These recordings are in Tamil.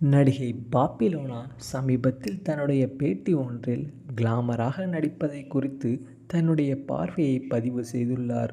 நடிகை பாப்பிலோனா சமீபத்தில் தன்னுடைய பேட்டி ஒன்றில் கிளாமராக நடிப்பதை குறித்து தன்னுடைய பார்வையை பதிவு செய்துள்ளார்.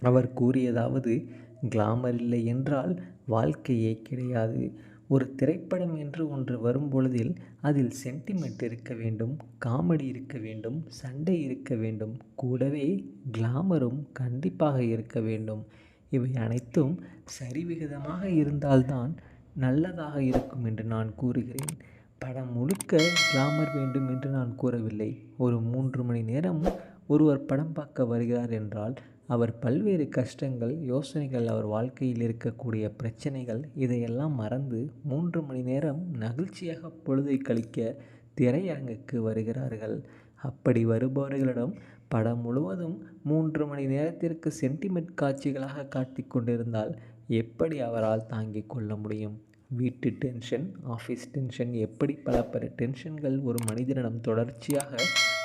அவர் கூறியதாவது கிளாமர் இல்லை என்றால் வாழ்க்கையே கிடையாது. ஒரு திரைப்படம் என்று ஒன்று வரும்பொழுதில் அதில் சென்டிமெண்ட் இருக்க வேண்டும் காமெடி இருக்க வேண்டும் சண்டை இருக்க வேண்டும் கூடவே கிளாமரும் கண்டிப்பாக இருக்க வேண்டும். இவை அனைத்தும் சரிவிகிதமாக இருந்தால்தான் நல்லதாக இருக்கும் என்று நான் கூறுகிறேன். படம் முழுக்க கிளாமர் வேண்டும் என்று நான் கூறவில்லை. ஒரு மூன்று மணி நேரம் ஒருவர் படம் பார்க்க வருகிறார் என்றால் அவர் பல்வேறு கஷ்டங்கள் யோசனைகள் அவர் வாழ்க்கையில் இருக்கக்கூடிய பிரச்சனைகள் இதையெல்லாம் மறந்து மூன்று மணி நேரம் மகிழ்ச்சியாக பொழுதை கழிக்க திரையரங்குக்கு வருகிறார்கள். அப்படி வருபவர்களிடம் படம் முழுவதும் மூன்று மணி நேரத்திற்கு சென்டிமெண்ட் காட்சிகளாக காட்டி கொண்டிருந்தால் எப்படி அவரால் தாங்கிக் கொள்ள முடியும்? வீட்டு டென்ஷன் ஆஃபீஸ் டென்ஷன் எப்படி பல பல டென்ஷன்கள் ஒரு மனிதனிடம் தொடர்ச்சியாக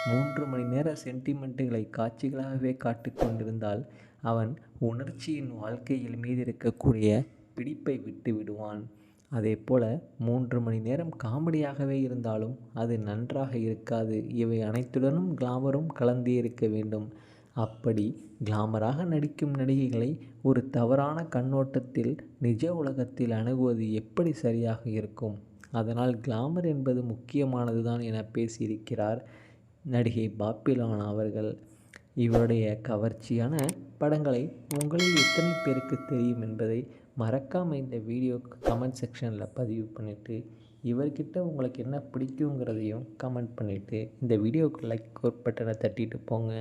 மூன்று மணி நேர சென்டிமெண்ட்டுகளை காட்சிகளாகவே காட்டி கொண்டிருந்தால் அவன் உணர்ச்சியின் வாழ்க்கையில் மீது இருக்கக்கூடிய பிடிப்பை விட்டு விடுவான். அதே போல் மூன்று மணி நேரம் காமெடியாகவே இருந்தாலும் அது நன்றாக இருக்காது. இவை அனைத்துடனும் கிளாமரும் கலந்தே இருக்க வேண்டும். அப்படி கிளாமராக நடிக்கும் நடிகைகளை ஒரு தவறான கண்ணோட்டத்தில் நிஜ உலகத்தில் அணுகுவது எப்படி சரியாக இருக்கும்? அதனால் கிளாமர் என்பது முக்கியமானது தான் என பேசியிருக்கிறார் நடிகை பாப்பிலானா அவர்கள். இவருடைய கவர்ச்சியான படங்களை உங்களில் எத்தனை பேருக்கு தெரியும் என்பதை மறக்காமல் இந்த வீடியோ கமெண்ட் செக்ஷனில் பதிவு பண்ணிவிட்டு இவர்கிட்ட உங்களுக்கு என்ன பிடிக்குங்கிறதையும் கமெண்ட் பண்ணிவிட்டு இந்த வீடியோக்கு லைக் பட்டனை தட்டிட்டு போங்க.